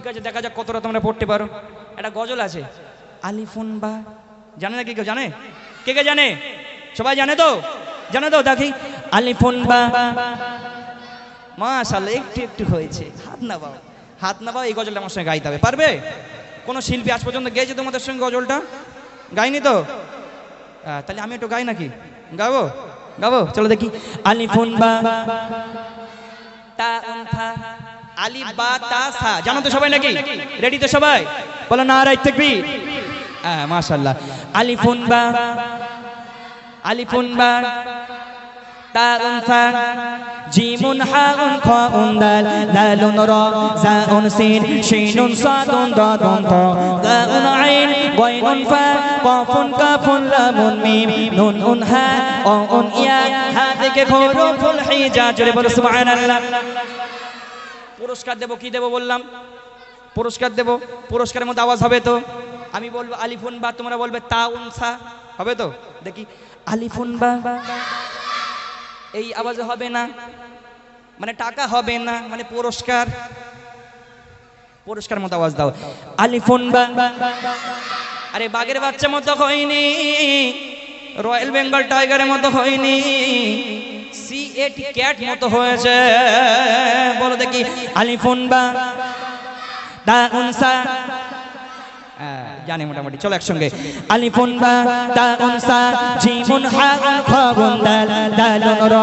ঠিক আছে, দেখা যাক কতটা তোমরা পড়তে পারো। একটা গজল আছে। আলিফুন বা, জানে না কি কেউ? জানে? কে কে জানে? সবাই জানে তো? জানে তো? দেখি। আলিফুন বা। মাশাল্লাহ একটু একটু হয়েছে। হাত না বাবা হাত না বাবা এই গজলটা আমার সঙ্গে গাইতে হবে। পারবে? কোনো শিল্পী আজ পর্যন্ত গেয়েছে তোমাদের সঙ্গে গজলটা? গাইনি তো? তাহলে আমি একটু গাই নাকি? গাবো? গাবো? চলো দেখি। আলিফুন বা। তা আলিফ বা তা সা। জানো তো সবাই নাকি? রেডি তো সবাই বলো না রাইট থাকবি হ্যাঁ মাশাআল্লাহ। আলিফুন বা আলিফুন বা তা উন থা জিমুন হা উন উন দাল দালুন র জা উন সিন শিনুন সাদুন দাদুন ত দা উন আইন গাইনুন ফা কাফুন কাফুন লামুন মিম নুন উন হা ও ইয়া। হা থেকে হুরুফুল হিজা জোরে বলো সুবহানাল্লাহ। পুরস্কার দেব, কি দেব বললাম? পুরস্কার দেব, পুরস্কারের মধ্যে আওয়াজ হবে তো? আমি বলব আলিফুন বা, তোমরা বলবে তা উনসা। হবে তো? দেখি। আলিফুন বা, এই আওয়াজ হবে না। মানে টাকা হবে না মানে পুরস্কার। পুরস্কার মতো আওয়াজ দাও। আলিফুন বা, আরে বাঘের বাচ্চা মতো হয়নি, রয়্যাল বেঙ্গল টাইগারের মতো হয়নি। সি এটি ক্যাট মতো হয়েছে। বলো দেখি আলিফুন বা দা উনসা হ্যাঁ, জানি মোটামুটি চলো একসঙ্গে। আলিফুন বা দা উনসা জিমুন হা উন খ উন দাল দালুন র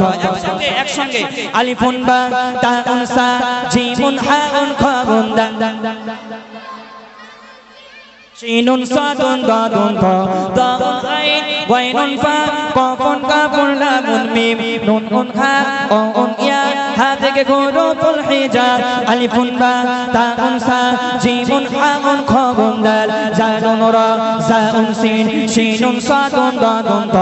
ত একসঙ্গে একসঙ্গে। আলিফুন বা দা উনসা জিমুন হা উন খ উন দাল শিনুন ত ไว้นอนฟ้าก่อคนกับคนละมุนมีมนุนคนข้าอ่องอ่อนยา হা থেকে হুরুফুল হিজা আলিফুন বা, তা উন সা জিমুন হা উন খ উন দাল জানুন রা জা উন সিন শিনুন সাদুন দাদুন ত।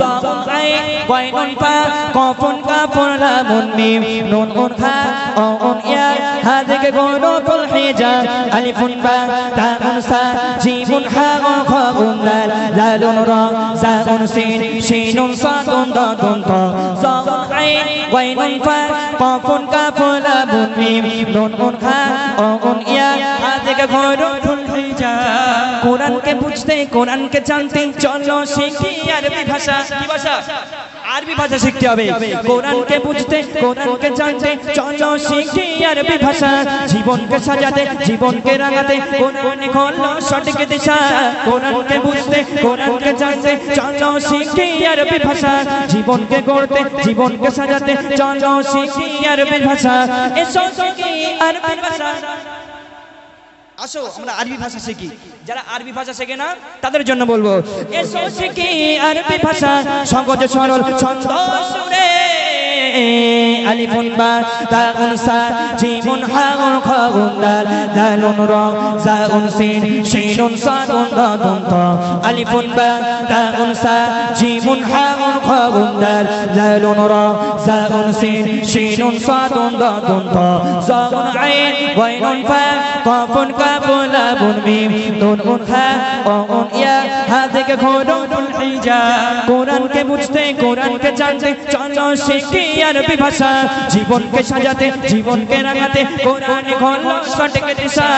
দাউন আইন গাইনুন ফা কাফুন কাফুন লামুন মিম। নুন উন হা ও উন ইয়া, হা থেকে হুরুফুল হিজা আলিফুন বা, তা উন সা জিমুন হা ও খ উন দাল জানুন রা জা উন সিন শিনুন সাদুন দাদুন ত। দাউন আইন গাইনুন ফা কাফুন লামুন মিম নুন উন হা ও উন ইয়া হা থেকে হুরুফুল হিজা কোরআনকে বুঝতে, কোরআনকে জানতে, চলো শিখি আরবি ভাষা। কি ভাষা? আরবি ভাষা শিখতে হবে। কোরআনকে বুঝতে, কোরআনকে জানতে চলো শিখি আরবি ভাষা, জীবনকে সাজাতে, জীবনকে রাঙাতে, কোরআনে হলো সঠিক দিশা। কোরআনকে বুঝতে, কোরআনকে জানতে চলো শিখি আরবি ভাষা, জীবনকে গড়তে, জীবনকে সাজাতে চলো শিখি আরবি ভাষা। এসো শিখি আরবি ভাষা। আসো আমরা আরবি ভাষা শিখি। যারা আরবি ভাষা শেখে না তাদের জন্য বলব এসো শিখি আরবি ভাষা। সহজ সরল ছন্দ সুরে। আলিফুন বা তাউন সা, জিমুন হাউন খাউন দাল দালুন র হা থেকে বুঝতে জানতে, চলো শিখি। আরবি ভাষা। জীবনকে সাজাতে, জীবনকে রাঙাতে, কোরআনে হলো সঠিক দিশা।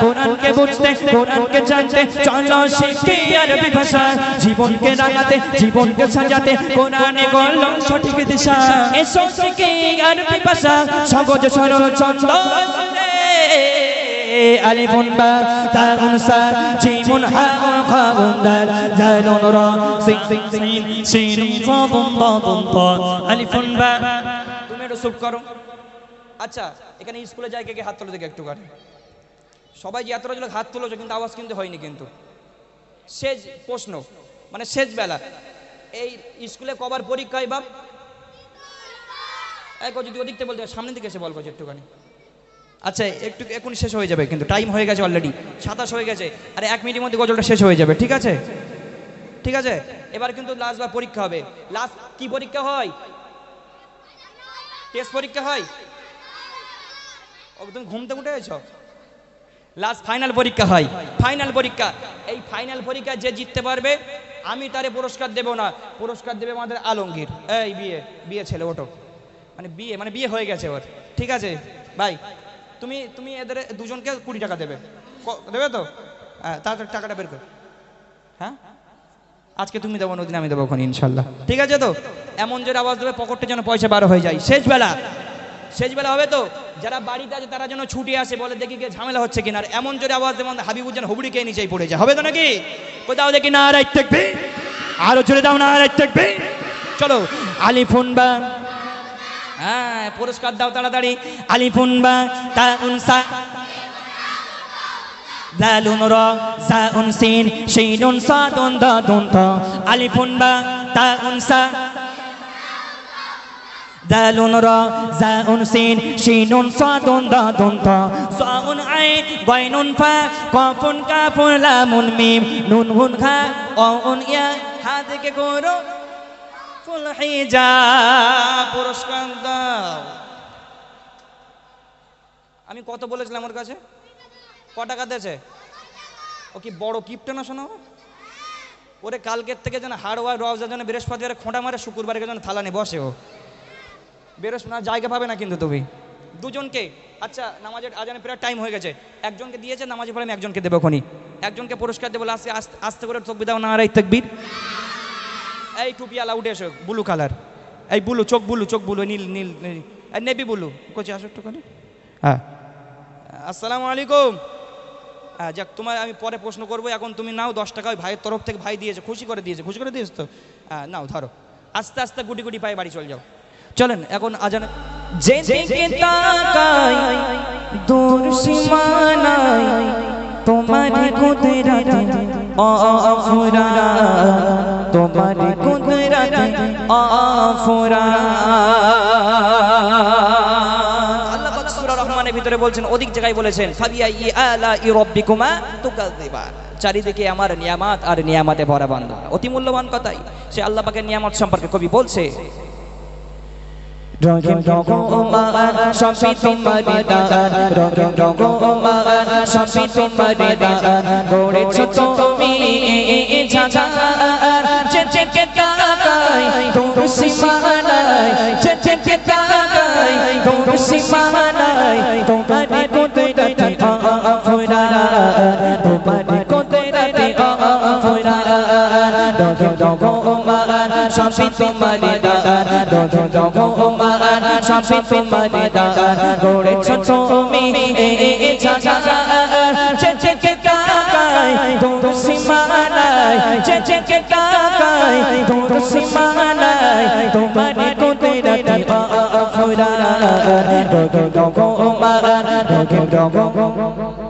কোরআনকে বুঝতে, কোরআনকে জানতে, চলো শিখি আরবি ভাষা। জীবনকে রাঙাতে, জীবনকে সাজাতে, কোরআনে হলো সঠিক দিশা। এসো শিখি আরবি ভাষা। সহজ সরল ছন্দ আলিফুন বা সা জিমুন দাল জালুন রা দাদুন তা আলিফুন বা। তুমি একটু করো। আচ্ছা এখানে স্কুলে যায় কে হাত তোলো দেখে একটু করে। সবাই যে এতটা হাত তুলেছো, কিন্তু আওয়াজ কিন্তু হয়নি কিন্তু। শেষ প্রশ্ন মানে শেষ বেলা। এই স্কুলে কবার পরীক্ষায় বাপ? এক যদি ওদিকতে বলতে সামনের দিকে এসে বল একটুখানি। আচ্ছা একটু এখন শেষ হয়ে যাবে, কিন্তু টাইম হয়ে গেছে অলরেডি সাতাশ হয়ে গেছে। আর এক মিনিটের মধ্যে গজলটা শেষ হয়ে যাবে, ঠিক আছে? ঠিক আছে? এবার কিন্তু লাস্ট বার পরীক্ষা হবে। লাস্ট কি পরীক্ষা হয়? টেস্ট পরীক্ষা হয়? তুমি ঘুমতে উঠে গেছো? লাস্ট ফাইনাল পরীক্ষা হয়। ফাইনাল পরীক্ষা। এই ফাইনাল পরীক্ষা যে জিততে পারবে, আমি তারে পুরস্কার দেব না। পুরস্কার দেবে আমাদের আলমগীর। এই বিয়ে বিয়ে ছেলে ওটো মানে বিয়ে মানে বিয়ে হয়ে গেছে ওর। ঠিক আছে? ভাই তুমি তুমি এদের দুজনকে কুড়ি টাকা দেবে। দেবে তো? হ্যাঁ তাড়াতাড়ি টাকাটা বের কর। হ্যাঁ? আজকে তুমি দেবো নদিন আমি দেবো ওখানে, ইনশাল্লাহ। ঠিক আছে তো? এমন জোরে আওয়াজ দেবে, পকেটে যেন পয়সা বার হয়ে যায়। শেষ বেলা। শেষ বেলা হবে তো? যারা বাড়িতে আছে, তারা যেন ছুটি আসে, বলে দেখি গিয়ে ঝামেলা হচ্ছে কিনা। আর এমন জোরে আওয়াজ দেবেন হাবিবুর যেন হুবড়ি খেয়ে নিচেই পড়ে যায় হবে তো নাকি? কোথাও দেখি না রাইট থাকবে আরও জোরে দাও না রাইট থাকবে চলো। আলিফুন বা হ্যাঁ পুরস্কার দাও তাড়াতাড়ি। আলিফুন বা তা উনসা দালুন র জাউন সিন শিনুন সাদুন দাদুন ত। আলিফুন বা তা উনসা দালুন র জাউন সিন শিনুন সাদুন দাদুন ত। সাউন আইন গাইনুন ফা, কাফুন কাফুন, লামুন, মিম। নুন, হুন, খা অউন ইয়া। হা থেকে করো। ফুল হিজা পুরস্কার দাও। আমি কত বলেছিলাম ওর কাছে? ক টাকা দিয়েছে? ও কি বড় কিপটে না শোনো? ওরে কালকের থেকে যেন হাড়ওয়ার রওজা যেন বৃহস্পতিবার খোঁটা মারে, শুক্রবারে যেন থালা নিয়ে বসে ও। বৃহস্পতি না, জায়গা পাবে না কিন্তু তুমি। দুজনকে আচ্ছা নামাজের আজানে প্রায় টাইম হয়ে গেছে। একজনকে দিয়েছে নামাজের পরে আমি একজনকে দেবো খনি একজনকে পুরস্কার দেবো আস্তে আস্তে আস্তে করে তকবি দাও না আর এই তকবির। এই টুপিয়ালা উঠে এসো ব্লু কালার এই ব্লু চোখ ব্লু চোখ ব্লু নীল নীল এই নেভি ব্লু। কোচে আসো একটুখানি হ্যাঁ। আসসালামু আলাইকুম। হ্যাঁ যাক তোমার আমি পরে প্রশ্ন করব। এখন তুমি নাও দশ টাকা ওই ভাইয়ের তরফ থেকে ভাই দিয়েছে খুশি করে দিয়েছে। খুশি করে দিয়েছে তো? হ্যাঁ নাও ধরো। আস্তে আস্তে গুটি গুটি পায়ে বাড়ি চলে যাও। চলেন এখন আজান দূর সীমানায় তোমার কুদরতে অফুরা তোমার কুদরতে সূরা ভিতরে বলছেন, অধিক জায়গায় বলেছেন ফাবিয়া ই আলা ই রব্বিকুমা তুকাযিবান। চারিদিকে আমার নিয়ামত আর নিয়ামতে ভরা বান্দা অতি মূল্যবান কথাই। সে আল্লাহ পাকের নিয়ামত সম্পর্কে কবি বলছে rồi kim đồ cô ôm ơ son phi tung mời bị tờ rồi kim đồ cô ôm ơ son phi tung mời bị tờ cô đến chút tô mi cha cha trên trên kết ca đời cùng với sinh ma đời trên trên kết ca đời cùng với sinh ma đời cùng với đi con tê tê tê ờ ờ ờ thôi đa đa cùng với đi con tê tê tê. Ờ ờ ờ thôi đa đa rồi kim đồ cô রঙমান সবই তোমার দান রঙিন রঙমান সবই তোমার দান গড়েছ তুমি ঝাঝার চেচে তাকাই তোর সীমানায় চেচে তাকাই তোর সীমানায় তোমার কুদরতে আফরা তোমার কুদরতে আফরা রঙিন রঙমান সবই তোমার দান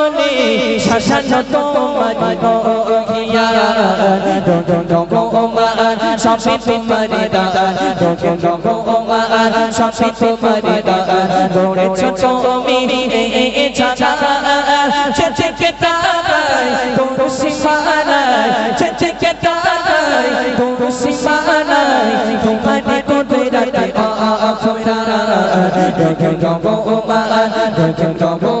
তো গলে সূর্য কিরণ রাতে দিলে চাঁদের কিরণ তোমা তো গলে সূর্য কিরণ রাতে দিলে চাঁদের কিরণ তোমা তো গলে সূর্য কিরণ রাতে দিলে চাঁদের কিরণ চচতে চলে রাতের কোলে চচতে চলে রাতের কোলে শাসানো তোমার গিয়া দো দো গোমান সবই তোমার দান দো দো গোমান সবই তোমার দান দৌড়েছ তুমি এ চাচা চেচে কে তাকাই তোর সীমানায় চেচে কে তাকাই তোর সীমানায় তোমার কুদরতে আফরা দো দো গোমান দো দো গোমান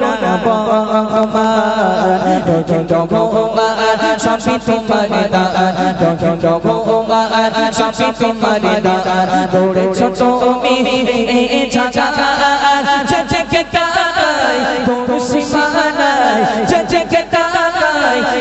করোনা বহমান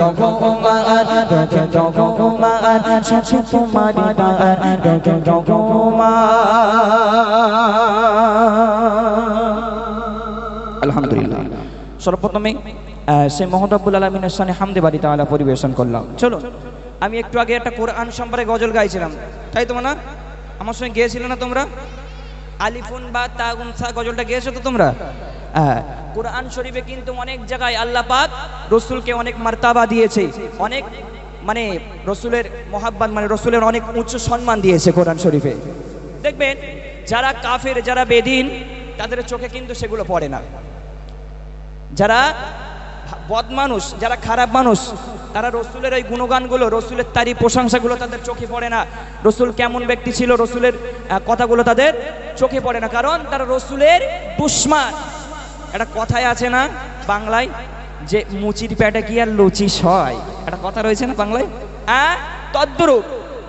ভগবান ভগবান সবই তোমার দান ভগবান আলহামদুলিল্লাহ সর্বপ্রথমে সে মোহাম্মদুল আলমিনের সানে হামদে বাড়ি তাহলে পরিবেশন করলাম। চলো আমি একটু আগে একটা কোরআন সম্পর্কে গজল গাইছিলাম। তাই তো না আমার সঙ্গে গিয়েছিলে না তোমরা? আলিফুন বা তাগুন সা গজলটা গেয়েছো তো তোমরা? হ্যাঁ। কোরআন শরীফে কিন্তু অনেক জায়গায় আল্লাহ পাক রসুলকে অনেক মার্তাবা দিয়েছে। অনেক মানে রসুলের মহাব্বান মানে রসুলের অনেক উচ্চ সম্মান দিয়েছে কোরআন শরীফে। দেখবেন, যারা কাফের, যারা বেদিন, তাদের চোখে কিন্তু সেগুলো পড়ে না। যারা বদ মানুষ, যারা খারাপ মানুষ, তারা রসুলের ওই গুণগানগুলো, রসুলের তারি প্রশংসাগুলো তাদের চোখে পড়ে না। রসুল কেমন ব্যক্তি ছিল, রসুলের কথাগুলো তাদের চোখে পড়ে না, কারণ তারা রসুলের দুশ্মান। একটা কথায় আছে না বাংলায়, যে মুচির পেটে কি আর লুচি হয় একটা কথা রয়েছে না বাংলায়? হ্যাঁ তদ্রুপ,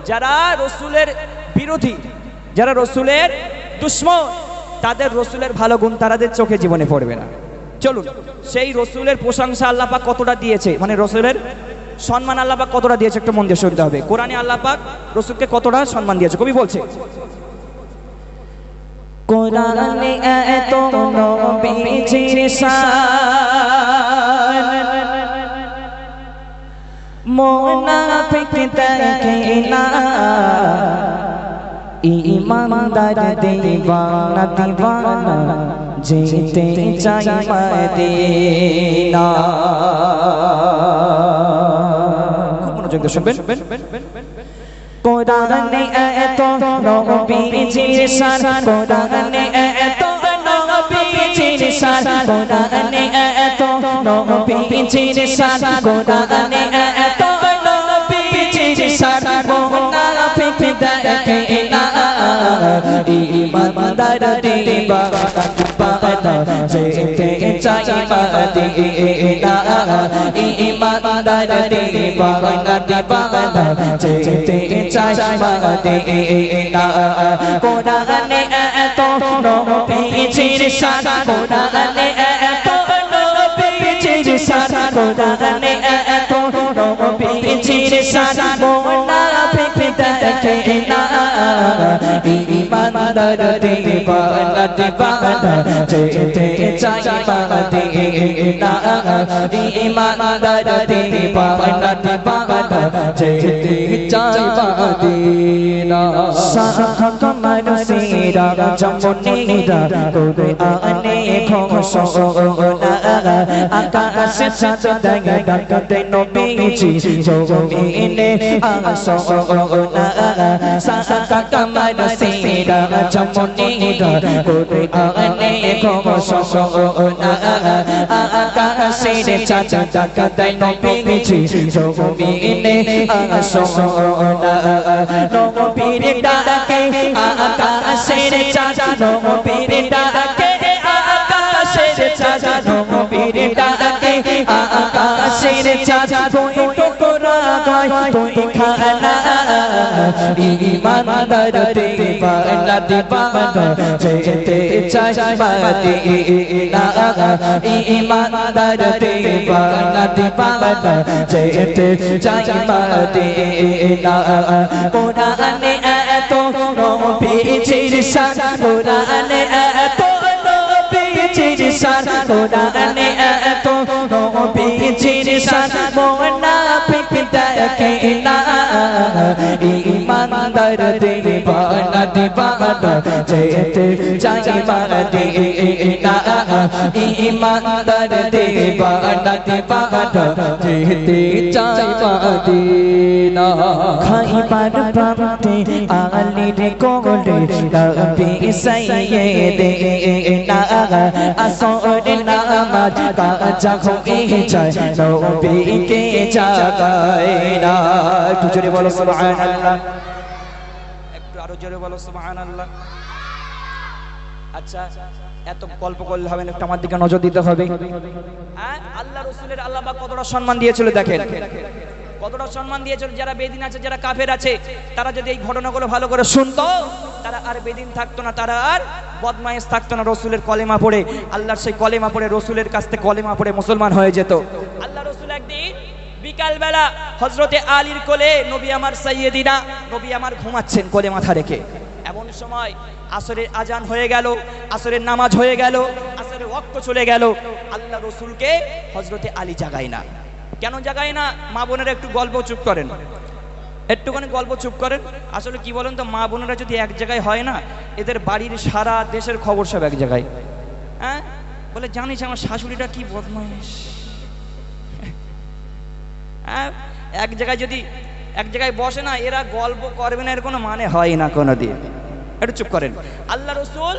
যারা রসুলের বিরোধী, যারা রসুলের দুশ্মন, তাদের রসুলের ভালো গুণ তাদের চোখে জীবনে পড়বে না। চলুন, সেই রসুলের প্রশংসা আল্লাপাক কতটা দিয়েছে? মানে রসুলের সম্মান আল্লাপাক কতটা দিয়েছে একটু মন দিয়ে শুনতে হবে। কোরআনে আল্লাপাক রসুলকে কতটা সম্মান দিয়েছে? কবি বলছে, কোরআনে এত নবীজির শান দিবানা। যেতে চাই মদিনা মনোযোগ শুনবেন। কোরআনে এত নবীজির শান কোরআনে এত নবীজির শান কোরআনে এত নবীজির শান কোরআনে এত মুনাফিক দেখে না ইমানদার দিবানা দিবানা যেতে চাই মদিনা ইমানদার দিবানা দিবানা যেতে চাই মদিনা কোরআনে এত নবীজির শান কোরআনে এত নবীজির শান কোরআনে এত নবীজির শান মুনাফিক দেখে না ইমানদার দিবানা দিবানা যেতে চাই মদিনা ইমানদার দিবানা দিবানা যেতে চাই মদিনা সাখক মানুষেরা জমনেরা করে আনে a ca ca se sa sa ta ga ga ga te no mi chi so so mi ne a so so so na sa sa ca ca ma na si da cha mo ni da ko te a ne ko mo so so so na a ca ca se de cha cha ta ca te no mi chi so so mi ne a so so so na no mo pi da ka a ca ca se de cha cha no mo pi da ka আকাশের চাঁদ তুই টুকরা গায় তুই খানা ইমানদার দিবানা দিবানা যেতে চাই মদিনা ইমানদার দিবানা দিবানা যেতে চাই মদিনা কোরআনে এত নবীজির শান কোরআনে এত নবীজির শান কোরআনে এত নবীজির শান মুনাফিক দেখে না ইমানদার দিবানা দিবানা যেতে চাই মদিনা ইমানদার দিবানা দিবানা যেতে চাই মদিনা খাইবার প্রান্তে আলির কোলে নবী সাইয়েদেনা আসর নামাজ না একটু জোরে বলো একটু আরও জোরে বলো আচ্ছা এত গল্প করলে হবে না, একটু আমার দিকে নজর দিতে হবে। হ্যাঁ আল্লাহ রসুলের, আল্লাহ কতটা সম্মান দিয়েছিল, দেখেন। কতটা সম্মান দিয়েছিল যারা বেদিন আছে, যারা কাফের আছে, তারা যদি এই ঘটনাগুলো ভালো করে শুনতো, তারা আর বেদিন থাকতো না, তারা আর বদমাইশ থাকতো না, রসুলের কলেমা পড়ে, আল্লাহর সেই কলেমা পড়ে, রসুলের কাছ থেকে কলেমা পড়ে মুসলমান হয়ে যেত। আল্লাহ রসুল একদিন বিকাল বেলা হজরতে আলীর কোলে, নবী আমার সাইয়েদিনা, নবী আমার ঘুমাচ্ছেন কোলে মাথা রেখে। এমন সময় আসরের আজান হয়ে গেল, আসরের নামাজ হয়ে গেল, আসরের ওয়াক্ত চলে গেল। আল্লাহ রসুলকে হজরতে আলী জাগায় না। কেন জাগায় না? মা বোনেরা একটু গল্প চুপ করেন। একটুখানি গল্প চুপ করেন। আসলে কি বলেন তো, মা বোনেরা যদি এক জায়গায় হয় না, এদের বাড়ির সারা দেশের খবর সব এক জায়গায়। হ্যাঁ? বলে, জানিস আমার শাশুড়িটা কি বদমাইশ? হ্যাঁ? এক জায়গায় যদি, এক জায়গায় বসে না, এরা গল্প করবে না, এর কোনো মানে হয় না কোনো দিয়ে একটু চুপ করেন। আল্লাহ রসুল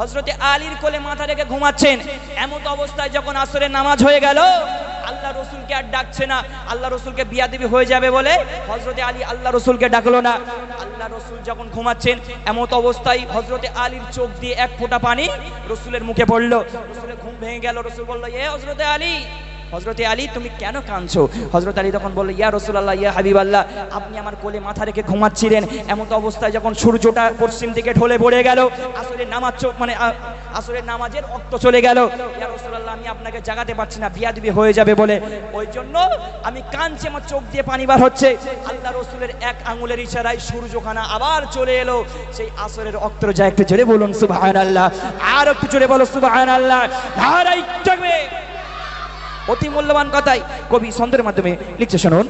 হজরতে আলীর কোলে মাথা রেখে ঘুমাচ্ছেন। এমত অবস্থায় যখন আসরের নামাজ হয়ে গেল, আল্লাহ রসুলকে আর ডাকছে না। আল্লাহ রসুলকে বিয়া দেবী হয়ে যাবে বলে হজরতে আলী আল্লাহ রসুলকে ডাকলো না। আল্লাহ রসুল যখন ঘুমাচ্ছেন, এমত অবস্থায় হজরতে আলীর চোখ দিয়ে এক ফোঁটা পানি রসুলের মুখে পড়ল। রসুলের ঘুম ভেঙে গেল। রসুল বলল, এ হজরতে আলী হজরতে আলী, তুমি কেন কাঁদছো? হজরত আলী তখন বলল, ইয়া রসুল্লাহ ইয়া হাবিব আল্লাহ আপনি আমার কোলে মাথা রেখে ঘুমাচ্ছিলেন। এমন তো অবস্থায় যখন সূর্যটা পশ্চিম দিকে ঢলে পড়ে গেল আসলে নামাজ মানে আসলে নামাজের অক্ত চলে গেল। ইয়া রসুল্লাহ আমি আপনাকে জাগাতে পারছি না বিয়া দিবি হয়ে যাবে বলে। ওই জন্য আমি কাঁদছি, আমার চোখ দিয়ে পানি বার হচ্ছে। আল্লাহ রসুলের এক আঙুলের ইশারায় সূর্যখানা আবার চলে এলো। সেই আসরের অক্ত যা একটু জোরে বলুন সুবাহান আল্লাহ আর একটু জোরে বলো সুবাহান আল্লাহ ধারাই থাকবে। অতি মূল্যবান কথাই কবি ছন্দের মাধ্যমে লিখছে শুনুন।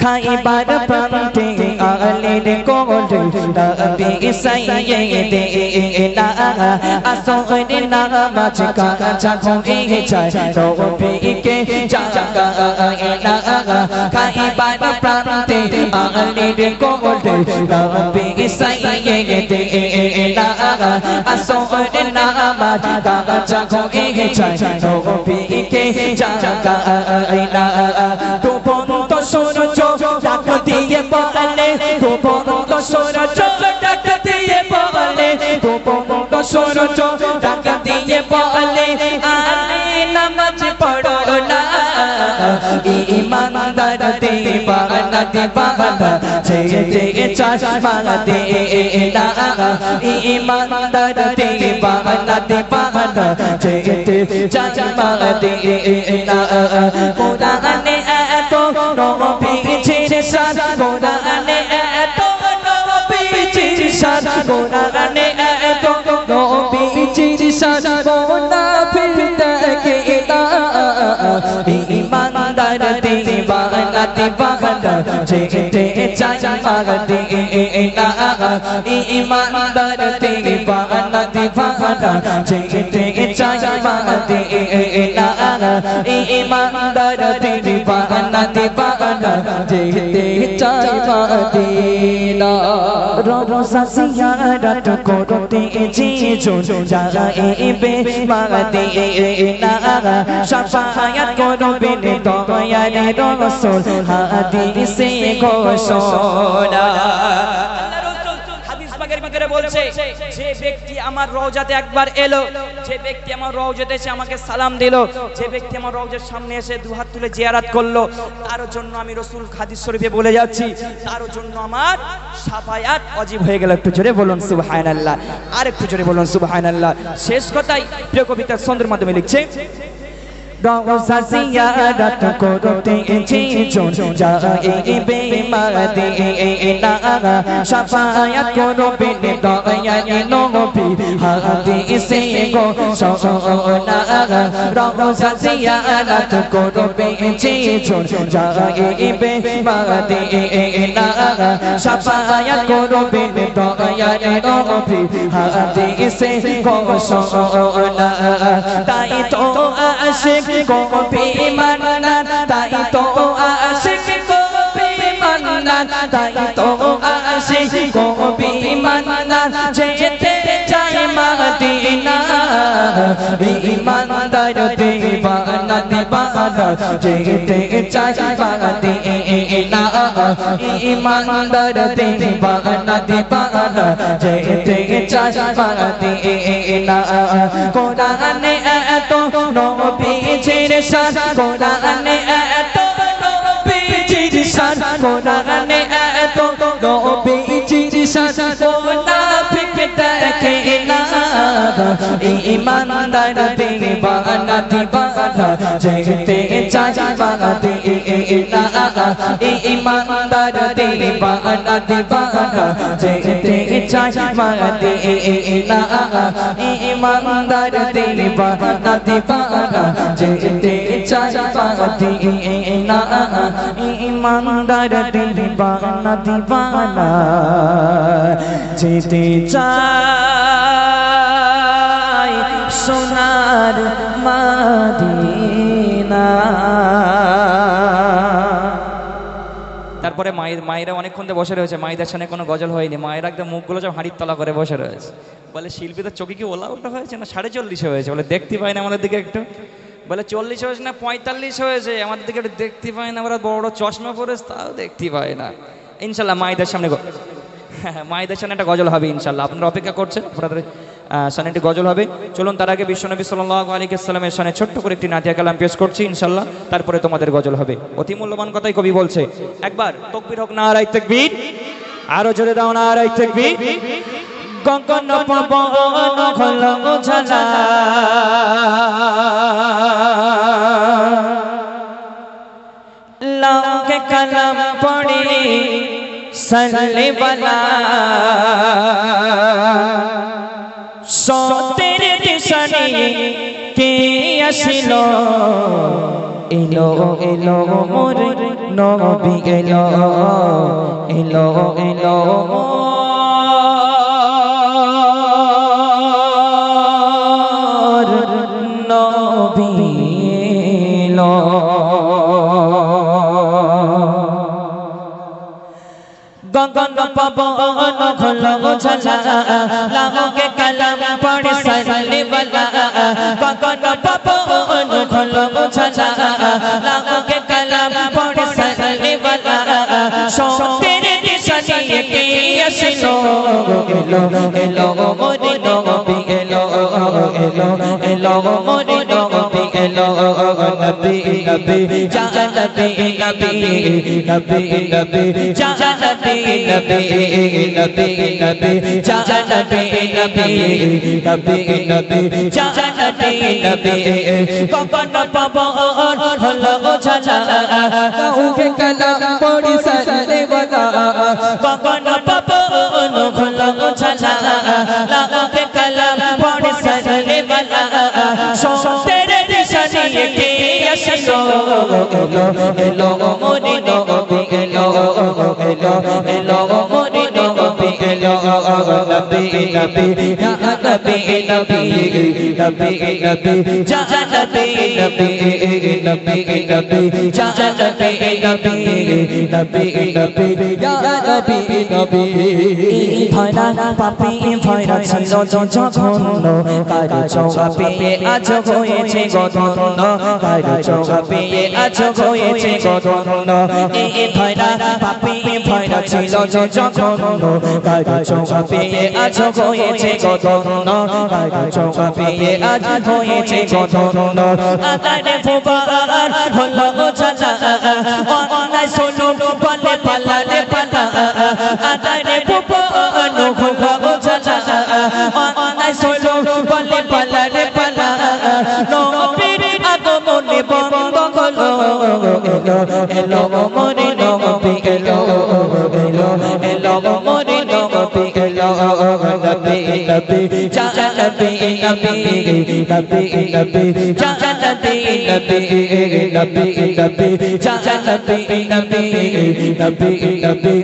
খাইবার প্রান্তে আলির কোলে নবী সাইয়েদেনা আসর নামাজ কাজা হয়ে যায় নবীকে জাগায় না খাইবার প্রান্তে আলির কোলে নবী সাইয়েদেনা আসর নামাজ কাজা হয়ে যায় নবীকে জাগায় না ডুবন্ত সূর্য ডাক দিয়ে বলে ডুবন্ত সূর্য ডাক দিয়ে বলে ডুবন্ত সূর্য ডাক দিয়ে বলে আলে নামাজ পড়ো না ইমানদার দিবানা দিবানা যেতে চশমা দে না ইমানদার দিবানা দিবানা যেতে চশমা দে না কোরআনে এত নবীজির শান কোরআনে এত নবীজির শান কোরআনে এত নবীজির শান মুনাফিক দেখে না ইমানদার দিবানা দিবানা যেতে চাই মাগতে না ইমানদার দিবানা দিবানা যেতে চাই মাগতে না iman da da ti ni pa na ti pa na ti ti cha pa ti na ro ro sa si ya da to ko do ti ji jo ja ga e be ma ga ti e e na ga sa pa ya ko do be ni to ya ni do so ha ti se ko so na বলছে, যে ব্যক্তি আমার রওজাতে একবার এলো, যে ব্যক্তি আমার রওজাতে এসে আমাকে সালাম দিল, যে ব্যক্তি আমার রওজার সামনে এসে দুহাত তুলে জিয়ারাত করল, তার জন্য আমি রসুল হাদিস শরীফে বলে যাচ্ছি, তার জন্য আমার সাফায়াত অজীব হয়ে গেল। একটু জোরে বলুন, সুবহানাল্লাহ। আর একটু জোরে বলুন, সুবহানাল্লাহ। শেষ কথাই প্রিয় কবিতা ছন্দের মাধ্যমে লিখছে রওজা জিয়ারত করতে যেজন যাইবে মদিনা শাফায়াত করবেন দয়াল নবী হাদিসে গো সোনা রওজা জিয়ারত করবে যেজন যাইবে মদিনা শাফায়াত করবেন দয়াল নবী হাদিসে গো সোনা তাই তো আশিক কবি মান্নান তাই তো আশিক কবি মান্নান তাই তো আশিক কবি মান্নান যেতে চাই মদিনা, ইমানদার দেবানা দেবানা। যেতে চাই মদিনা, ইমানদার দেবানা দেবানা। যেতে চাই মদিনা, কোরআনে নবীজির শান কোরআনে এত ইমানদার দিবানা দিবানা যেতে চাই বাদিনা ইমানদার দিবানা দিবানা যেতে চাই বাদিনা ইমানদার দিবানা দিবানা যেতে চাই বাদিনা ইমানদার দিবানা সোনার মাদিনা। তারপরে মায়ের মায়েরা অনেকক্ষণ ধরে বসে রয়েছে, মায়েদের সামনে কোনো গজল হয়নি। মায়েরা একদম মুখগুলো সব হাঁড়ির তলা করে বসে রয়েছে। বলে শিল্পীদের চোখে কি ওলা ওটা হয়েছে না সাড়ে চল্লিশে হয়েছে? বলে, দেখতে পাই না আমাদের দিকে একটু। বলে, চল্লিশ হয়েছে না পঁয়তাল্লিশ হয়েছে? আমাদের দিকে একটু দেখতে পাই না, আমরা বড় চশমা পরেছে, তাও দেখতে পাই না। ইনশাল্লাহ, মায়েদের সামনে হ্যাঁ মায়েদের সামনে একটা গজল হবে ইনশাল্লাহ। আপনারা অপেক্ষা করছেন আপনাদের একটি গজল হবে। চলুন, তার আগে বিশ্বনবী সাল্লাহ আলিকাল্লামের সামনে ছোট্ট করে একটি নাতিয়া কালাম পেশ করছি ইনশাল্লাহ তারপরে তোমাদের গজল হবে। অতি মূল্যবান কথাই কবি বলছে, একবার তকবির হোক না আড়াই তকবির। আরও জোরে দাও না আড়াই তকবির। গগন পবন খল ঝালা কলম পড়ে সল্লে বালা। সতের দিশানি কে আসিল? এলো এলো মোর নবী, এলো এলো এলো মোর নবী, এলো। গগন পবন খোল ঝলা লাগে কলম পড়ে সরলে বলা গগন পবন খোল ঝলা লাগে কলম পড়ে সরলে বলা সতের দিশানি কে আসলো এলো এলো মোরে নবী এলো এলো এলো মোরে নবী এলো নবী নবী যা নবী নবী নবী নবী যা নবী নবী নবী নবী যা নবী নবী নবী নবী যা নবী নবী কখন পবন হলো ঝালা কাউকে কালাম পড়ি সারে বলা কখন পবন হলো ঝালা এলো এলো মোরে নবী এলো এলো এলো মোরে নবী এলো নবী নবী ইয়া নবী নবী নবী নবী যা নবী নবী নবী নবী যা নবী নবী নবী নবী ইয়া নবী নবী ভয়রা পাপি ভয়রা ছিল যখন কার চৌকা পেয়ে আজ হয়েছে গধন্য কার চৌকা পেয়ে আজ হয়েছে গধন্য এই ভয়রা পাপি ভয়রা ছিল যখন কার চোখা পেয়ে আজ হয়েছে কত আজ চোখা পেয়ে আজ হয়েছে কত আদানে ফুবার হলো ছাতা অনাই সোনো বলে পালালে পালা আদানে ফুবার হলো ছাতা অনাই সোনো বলে পালালে পালা নবীর আগমনে বন্ধ হলো এলো মনে নবী চা নবী নবী নবী নবী চা নবী নবী নবী নবী